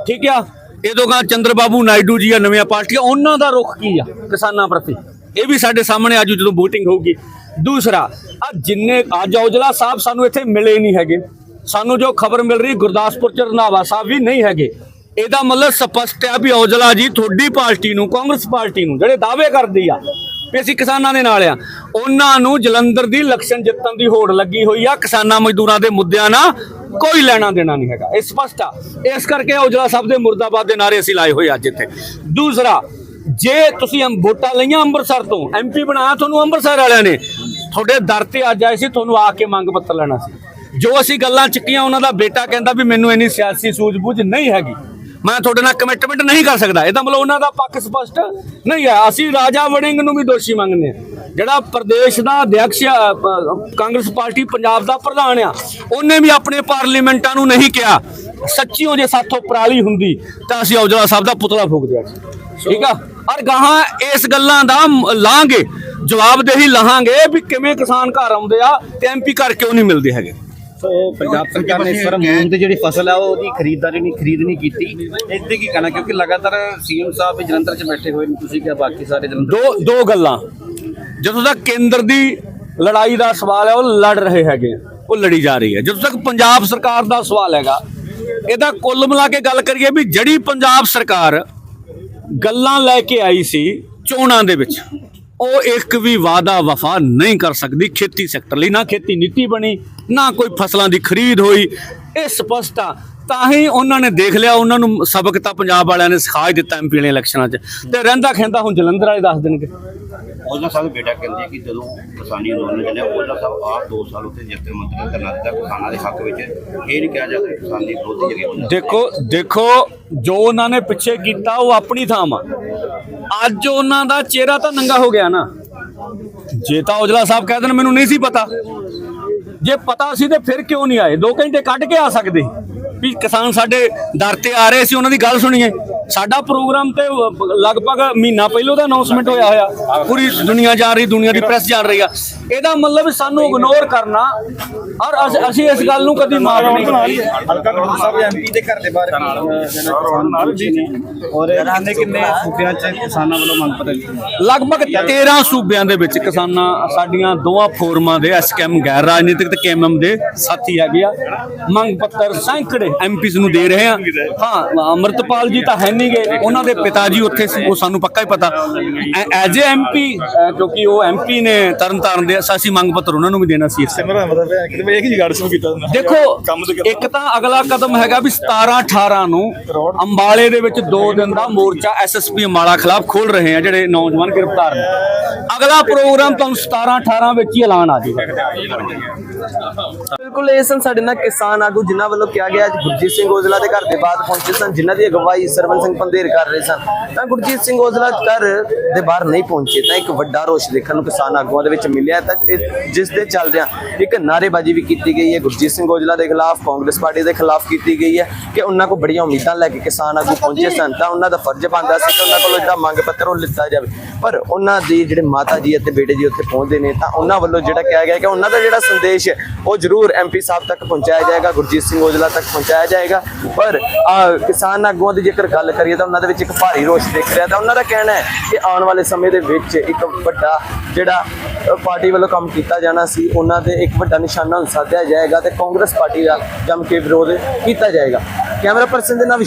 ਠੀਕ ਆ? ਇਹ ਤੋਂ ਗਾ ਚੰਦਰ ਨਾਇਡੂ ਜੀ ਆ, ਨਵੀਆਂ ਪਾਰਟੀਆਂ, ਉਹਨਾਂ ਦਾ ਰੁਖ ਕੀ ਆ, ਕਿਸਾਨਾਂ ਪ੍ਰਤੀ? ਇਹ ਵੀ ਸਾਡੇ ਸਾਹਮਣੇ ਆਜੂ ਜਦੋਂ VOTING ਹੋਊਗੀ। ਦੂਸਰਾ, ਆ ਜਿੰਨੇ, ਅੱਜ ਔਜਲਾ ਸਾਹਿਬ ਸਾਨੂੰ ਇੱਥੇ ਮਿਲੇ ਨਹੀਂ ਹੈਗੇ। ਸਾਨੂੰ ਜੋ ਖਬਰ ਮਿਲ ਰਹੀ, ਗੁਰਦਾਸਪੁਰ ਚ ਰੰਧਾਵਾ ਸਾਹਿਬ ਵੀ ਨਹੀਂ ਹੈਗੇ। ਇਹਦਾ ਮਤਲਬ ਸਪਸ਼ਟ ਹੈ ਵੀ ਔਜਲਾ ਜੀ ਤੁਹਾਡੀ ਪਾਰਟੀ ਨੂੰ, ਕਾਂਗਰਸ ਪਾਰਟੀ ਨੂੰ, ਜਿਹੜੇ ਦਾਅਵੇ ਕਰਦੀ ਆ ਵੀ ਅਸੀਂ ਕਿਸਾਨਾਂ ਦੇ ਨਾਲ ਆ। ਉਹਨਾਂ ਨੂੰ ਜਲੰਧਰ ਦੀ ਇਲੈਕਸ਼ਨ ਜਿੱਤਣ ਦੀ ਹੋੜ ਲੱਗੀ ਹੋਈ ਆ। ਕਿਸਾਨਾਂ ਮਜ਼ਦੂਰਾਂ ਦੇ ਮੁੱਦਿਆਂ ਨਾਲ ਕੋਈ ਲੈਣਾ ਦੇਣਾ ਨਹੀਂ ਹੈਗਾ। ਇਹ ਸਪਸ਼ਟ ਆ। ਇਸ ਕਰਕੇ ਔਜਲਾ ਸਾਹਿਬ ਦੇ ਮੁਰਦਾਬਾਦ ਦੇ ਨਾਰੇ ਅਸੀਂ ਲਾਏ ਹੋਏ ਅੱਜ ਇੱਥੇ। ਦੂਸਰਾ, ਜੇ ਤੁਸੀਂ ਵੋਟਾਂ ਲਈਆਂ ਅੰਮ੍ਰਿਤਸਰ ਤੋਂ ਐਮਪੀ ਬਣਾਇਆ ਤੁਹਾਨੂੰ ਅੰਮ੍ਰਿਤਸਰ ਵਾਲਿਆਂ ਨੇ। ਤੁਹਾਡੇ ਦਰ ਤੇ ਅੱਜ ਆਏ ਸੀ, ਤੁਹਾਨੂੰ ਆ ਕੇ ਮੰਗ ਪੱਤਰ ਲੈਣਾ ਸੀ। ਜੋ ਅਸੀਂ ਗੱਲਾਂ ਚੱਕੀਆਂ, ਉਹਨਾਂ ਦਾ ਬੇਟਾ ਕਹਿੰਦਾ ਵੀ ਮੈਨੂੰ ਇੰਨੀ ਸਿਆਸੀ ਸੂਝ-ਬੂਝ ਨਹੀਂ ਹੈਗੀ। ਮੈਂ ਤੁਹਾਡੇ ਨਾਲ ਕਮਿਟਮੈਂਟ ਨਹੀਂ ਕਰ ਸਕਦਾ। ਇਹਦਾ ਮਤਲਬ ਉਹਨਾਂ ਦਾ ਪੱਖ ਸਪਸ਼ਟ ਨਹੀਂ ਹੈ। ਅਸੀਂ ਰਾਜਾ ਵੜਿੰਗ ਨੂੰ ਵੀ ਦੋਸ਼ੀ ਮੰਗਦੇ ਹਾਂ। ਜਿਹੜਾ ਪ੍ਰਦੇਸ਼ ਦਾ ਅਧਿਕਸ਼ ਆ, ਪ- ਕਾਂਗਰਸ ਪਾਰਟੀ ਪੰਜਾਬ ਦਾ ਪ੍ਰਧਾਨ ਆ ਉਹਨੇ ਵੀ ਆਪਣੇ ਪਾਰਲੀਮੈਂਟਾਂ ਨੂੰ ਨਹੀਂ ਕਿਹਾ। ਸੱਚੀਓ ਜੇ ਸਾਥੋਂ ਪਰਾਲੀ ਹੁੰਦੀ ਤਾਂ ਅਸੀਂ ਔਜਲਾ ਸਾਹਿਬ ਦਾ ਪੁਤਲਾ ਫੂਕ ਦਿਆ ਠੀਕ ਆ? ਔਰ ਗਾਹਾਂ ਇਸ ਗੱਲਾਂ ਦਾ ਲਾਂਗੇ। ਜਵਾਬਦੇਹੀ ਲਾਹਾਂਗੇ ਵੀ ਕਿਵੇਂ ਕਿਸਾਨ ਘਰ ਆਉਂਦੇ ਆ ਤੇ ਐਮਪੀ ਘਰ ਕਿਉਂ ਨਹੀਂ ਮਿਲਦੇ ਹੈਗੇ। ਸੋ ਪੰਜਾਬ ਸਰਕਾਰ ਨੇ ਇਸ ਵਾਰ ਮੂੰਗ ਦੀ ਜਿਹੜੀ ਫਸਲ ਆ ਉਹਦੀ ਖਰੀਦਦਾਰੀ ਨਹੀਂ ਖਰੀਦ ਨਹੀਂ ਕੀਤੀ। ਇਹਦੇ ਕੀ ਕਹਿਣਾ ਕਿਉਂਕਿ ਲਗਾਤਾਰ ਸੀਐਮ ਸਾਹਿਬ ਵੀ ਜਲੰਧਰ 'ਚ ਬੈਠੇ ਹੋਏ ਨੇ ਤੁਸੀਂ ਕਿਹਾ ਬਾਕੀ ਸਾਰੇ ਜਲੰਧਰ ਦੋ ਦੋ ਗੱਲਾਂ। ਜਦੋਂ ਤੱਕ ਕੇਂਦਰ ਦੀ ਲੜਾਈ ਦਾ ਸਵਾਲ ਹੈ ਉਹ ਲੜ ਰਹੇ ਹੈਗੇ ਉਹ ਲੜੀ ਜਾ ਰਹੀ ਹੈ। ਜਦੋਂ ਤੱਕ ਪੰਜਾਬ ਸਰਕਾਰ ਦਾ ਸਵਾਲ ਹੈਗਾ ਇਹਦਾ ਕੁੱਲ ਮਿਲਾ ਕੇ ਗੱਲ ਕਰੀਏ ਵੀ ਜਿਹੜੀ ਪੰਜਾਬ ਸਰਕਾਰ ਗੱਲਾਂ ਲੈ ਕੇ ਆਈ ਸੀ ਚੋਣਾਂ ਦੇ ਵਿੱਚ ਉਹ ਇੱਕ ਵੀ ਵਾਅਦਾ ਵਫਾ ਨਹੀਂ ਕਰ ਸਕਦੀ। ਖੇਤੀ ਸੈਕਟਰ ਲਈ ਨਾ ਖੇਤੀ ਨੀਤੀ ਬਣੀ, ਨਾ ਕੋਈ ਫਸਲਾਂ ਦੀ ਖਰੀਦ ਹੋਈ। ਇਹ ਸਪਸ਼ਟ ਆ ਤਾਂ ਹੀ ਉਹਨਾਂ ਨੇ ਦੇਖ ਲਿਆ ਉਹਨਾਂ ਨੂੰ ਸਬਕ ਤਾਂ ਪੰਜਾਬ ਵਾਲਿਆਂ ਨੇ ਸਿਖਾ ਹੀ ਦਿੱਤਾ ਐਮਪੀ ਵਾਲੀਆਂ ਇਲੈਕਸ਼ਨਾਂ 'ਚ। ਤੇ ਰਹਿੰਦਾ ਖੈਂਦਾ ਹੁਣ ਜਲੰਧਰ ਵਾਲੇ ਦੱਸ ਦੇਣਗੇ। ਉਹਦਾ ਸਾਹਿਬ ਬੇਟਾ ਕਹਿੰਦੇ ਕਿ ਜਦੋਂ ਕਿਸਾਨੀ ਅੰਦੋਲਨ ਚੱਲਿਆ ਉਹਦਾ ਸਾਹਿਬ ਆਪ 2 ਸਾਲ ਉੱਤੇ ਜਿੱਤੇ ਮੰਤਰੀ ਕਰਨਾ ਦਿੱਤਾ ਕਿਸਾਨਾਂ ਦੇ ਹੱਕ ਵਿੱਚ। ਇਹ ਨਹੀਂ ਕਿਹਾ ਜਾਂਦਾ ਕਿ ਕਿਸਾਨੀ ਵਿਰੋਧੀ ਹੁੰਦਾ ਦੇਖੋ ਦੇਖੋ ਜੋ ਉਹਨਾਂ ਨੇ ਪਿੱਛੇ ਕੀਤਾ ਉਹ ਆਪਣੀ ਥਾਂ ਆ। ਅੱਜ ਉਹਨਾਂ ਦਾ ਚਿਹਰਾ ਤਾਂ ਨੰਗਾ ਹੋ ਗਿਆ ਨਾ। ਜੇ ਤਾਂ ਔਜਲਾ ਸਾਹਿਬ ਕਹਿ ਦੇਣ ਮੈਨੂੰ ਨਹੀਂ ਸੀ ਪਤਾ। ਜੇ ਪਤਾ ਸੀ ਤੇ ਫਿਰ ਕਿਉਂ ਨਹੀਂ ਆਏ? 2 ਘੰਟੇ ਕੱਢ ਕੇ ਆ ਸਕਦੇ। ਵੀ ਕਿਸਾਨ ਸਾਡੇ ਦਰ ਤੇ ਆ ਰਹੇ ਸੀ, ਉਹਨਾਂ ਦੀ ਗੱਲ ਸੁਣੀਏ। ਸਾਡਾ ਪ੍ਰੋਗਰਾਮ ਤੇ ਲਗਭਗ ਮਹੀਨਾ ਪਹਿਲਾਂ ਦਾ ਅਨਾਉਂਸਮੈਂਟ ਹੋਇਆ ਹੋਇਆ। ਪੂਰੀ ਦੁਨੀਆ ਜਾ ਰਹੀ, ਦੁਨੀਆ ਦੀ ਪ੍ਰੈਸ ਜਾਣ ਰਹੀ ਆ। ਇਹਦਾ ਮਤਲਬ ਸਾਨੂੰ ਇਗਨੋਰ ਕਰਨਾ। ਔਰ ਅਸ- ਇਸ ਗੱਲ ਨੂੰ ਕਦੀ ਮਾਫ ਨਹੀਂ ਕਰਾਂਗੇ ਹਲਕਾ ਖਡੂਰ ਸਾਹਿਬ ਐਮਪੀ ਦੇ ਘਰ ਦੇ ਜੀ ਨੇ ਔਰ ਕਿੰਨੇ ਕਿੰਨੇ ਸੂਬਿਆਂ 'ਚ ਕਿਸਾਨਾਂ ਵੱਲੋਂ ਮੰਗ ਪੱਤਰ ਲਗਭਗ 13 ਸੂਬਿਆਂ ਦੇ ਵਿੱਚ ਕਿਸਾਨਾਂ ਸਾਡੀਆਂ ਦੋਵਾਂ ਫੋਰਮਾਂ ਦੇ ਐਸਕੇਐਮ ਗੈਰ ਰਾਜਨੀਤਿਕ ਤੇ ਕੇਐਮਐਮ ਦੇ ਸਾਥੀ ਹੈਗੇ ਆ। ਮੰਗ ਪੱਤਰ ਸੈਂਕੜੇ ਐਮਪੀਸ ਨੂੰ ਦੇ ਰਹੇ ਆ। ਹਾਂ ਅਮਰਤਪਾਲ ਜੀ ਤਾਂ ਹੈ ਨਹੀਂ ਗਏ ਉਹਨਾਂ ਦੇ ਪਿਤਾ ਜੀ ਉੱਥੇ ਸੀ ਉਹ ਸਾਨੂੰ ਪੱਕਾ ਹੀ ਪਤਾ। ਐਜ ਏ ਐਮਪੀ ਕਿਉਂਕਿ ਉਹ ਐਮਪੀ ਨੇ ਤਰਨਤਾਰਨ ਦੇ ਅਸੀਂ ਮੰਗ ਪੱਤਰ ਉਹਨਾਂ ਨੂੰ ਵੀ ਦੇਣਾ ਸੀ ਇਸ ਮੇਰਾ ਮਤਲਬ ਹੈ ਕਿ ਮੈਂ ਇੱਕ ਹੀ ਗਾਰਡ ਸ਼ੁਰੂ ਕੀਤਾ। ਦੇਖੋ ਤੇ। ਇੱਕ ਤਾਂ ਅਗਲਾ ਕਦਮ ਹੈਗਾ ਵੀ 17 18 ਨੂੰ ਅੰਬਾਲੇ ਦੇ ਵਿੱਚ 2 ਦਿਨ ਦਾ ਮੋਰਚਾ ਐਸਐਸਪੀ ਅੰਬਾਲਾ ਖਿਲਾਫ ਖੋਲ ਰਹੇ ਆ ਜਿਹੜੇ ਨੌਜਵਾਨ ਗ੍ਰਿਫਤਾਰ ਨੇ। ਅਗਲਾ ਪ੍ਰੋਗਰਾਮ ਤੁਹਾਨੂੰ 17 18 ਵਿੱਚ ਹੀ ਐਲਾਨ ਆ ਜਾਊਗਾ ਬਿਲਕੁਲ ਇਹ ਸਨ ਸਾਡੇ ਨਾਲ ਕਿਸਾਨ ਆਗੂ ਜਿਨ੍ਹਾਂ ਵੱਲੋਂ ਕਿਹਾ ਗਿਆ ਅੱਜ ਗੁਰਜੀਤ ਸਿੰਘ ਔਜਲਾ ਦੇ ਘਰ ਦੇ ਬਾਹਰ ਪਹੁੰਚੇ ਸਨ ਜਿਨ੍ਹਾਂ ਦੀ ਅਗਵਾਈ ਸਰਵਨ ਸਿੰਘ ਪੰਧੇਰ ਕਰ ਰਹੇ ਸਨ। ਤਾਂ ਗੁਰਜੀਤ ਸਿੰਘ ਔਜਲਾ ਘਰ ਦੇ ਬਾਹਰ ਨਹੀਂ ਪਹੁੰਚੇ ਤਾਂ ਇੱਕ ਵੱਡਾ ਰੋਸ਼ ਦੇਖਣ ਨੂੰ ਕਿਸਾਨ ਆਗੂਆਂ ਦੇ ਵਿੱਚ ਮਿਲਿਆ ਤਾਂ ਇਹ- ਜਿਸ ਦੇ ਚੱਲਦਿਆਂ ਇੱਕ ਨਾਅਰੇਬਾਜ਼ੀ ਵੀ ਕੀਤੀ ਗਈ ਹੈ। ਗੁਰਜੀਤ ਸਿੰਘ ਔਜਲਾ ਦੇ ਖਿਲਾਫ, ਕਾਂਗਰਸ ਪਾਰਟੀ ਦੇ ਖਿਲਾਫ ਕੀਤੀ ਗਈ ਹੈ ਕਿ ਉਹਨਾਂ ਕੋਲ ਬੜੀਆਂ ਉਮੀਦਾਂ ਲੈ ਕੇ ਕਿਸਾਨ ਆਗੂ ਪਹੁੰਚੇ ਸਨ ਤਾਂ ਉਹਨਾਂ ਦਾ ਫਰਜ਼ ਬਣਦਾ ਸੀ ਕਿ ਉਹਨਾਂ ਕੋਲੋਂ ਜਿਹੜਾ ਮੰਗ ਪੱਤਰ ਉਹ ਲਿੱਤਾ ਜਾਵੇ। ਪਰ ਉਹਨਾਂ ਦੇ ਜਿਹੜੇ ਮਾਤਾ ਜੀ ਅਤੇ ਬੇਟੇ ਜੀ ਉੱਥੇ ਪਹੁੰਚਦੇ ਨੇ ਤਾਂ ਉਹਨਾਂ ਵੱਲੋਂ ਜਿਹੜਾ ਕਿਹਾ ਗਿਆ ਕਿ ਉਹਨਾਂ ਦਾ ਜਿਹੜਾ ਸੰਦੇਸ਼ ਹੈ, ਉਹ ਜ਼ਰੂਰ ਐਮਪੀ ਸਾਹਿਬ ਤੱਕ ਪਹੁੰਚਾਇਆ ਜਾਏਗਾ, ਗੁਰਜੀਤ ਸਿੰਘ ਔਜਲਾ ਤੱਕ ਪਹੁੰਚਾਇਆ ਜਾਏਗਾ। ਪਰ ਕਿਸਾਨ ਆਗੂਆਂ ਦੀ ਜੇਕਰ ਗੱਲ ਕਰੀਏ ਤਾਂ ਉਹਨਾਂ ਦੇ ਵਿੱਚ ਇੱਕ ਭਾਰੀ ਰੋਸ਼ ਦਿਖ ਰਿਹਾ। ਤਾਂ ਉਹਨਾਂ ਦਾ ਕਹਿਣਾ ਹੈ ਕਿ ਆਉਣ ਵਾਲੇ ਸਮੇਂ ਦੇ ਵਿੱਚ ਇੱਕ ਵੱਡਾ ਜਿਹੜਾ ਪਾਰਟੀ ਵੱਲੋਂ ਕੰਮ ਕੀਤਾ ਜਾਣਾ ਸੀ, ਉਹਨਾਂ ਦੇ ਇੱਕ ਵੱਡਾ ਨਿਸ਼ਾਨਾ ਸਾਧਿਆ ਜਾਏਗਾ ਤੇ ਕਾਂਗਰਸ ਪਾਰਟੀ ਦਾ ਜੰਮ ਕੇ ਵਿਰੋਧ ਕੀਤਾ ਜਾਏਗਾ। ਕੈਮਰਾ ਪਰਸਨ ਦੇ ਨਾਲ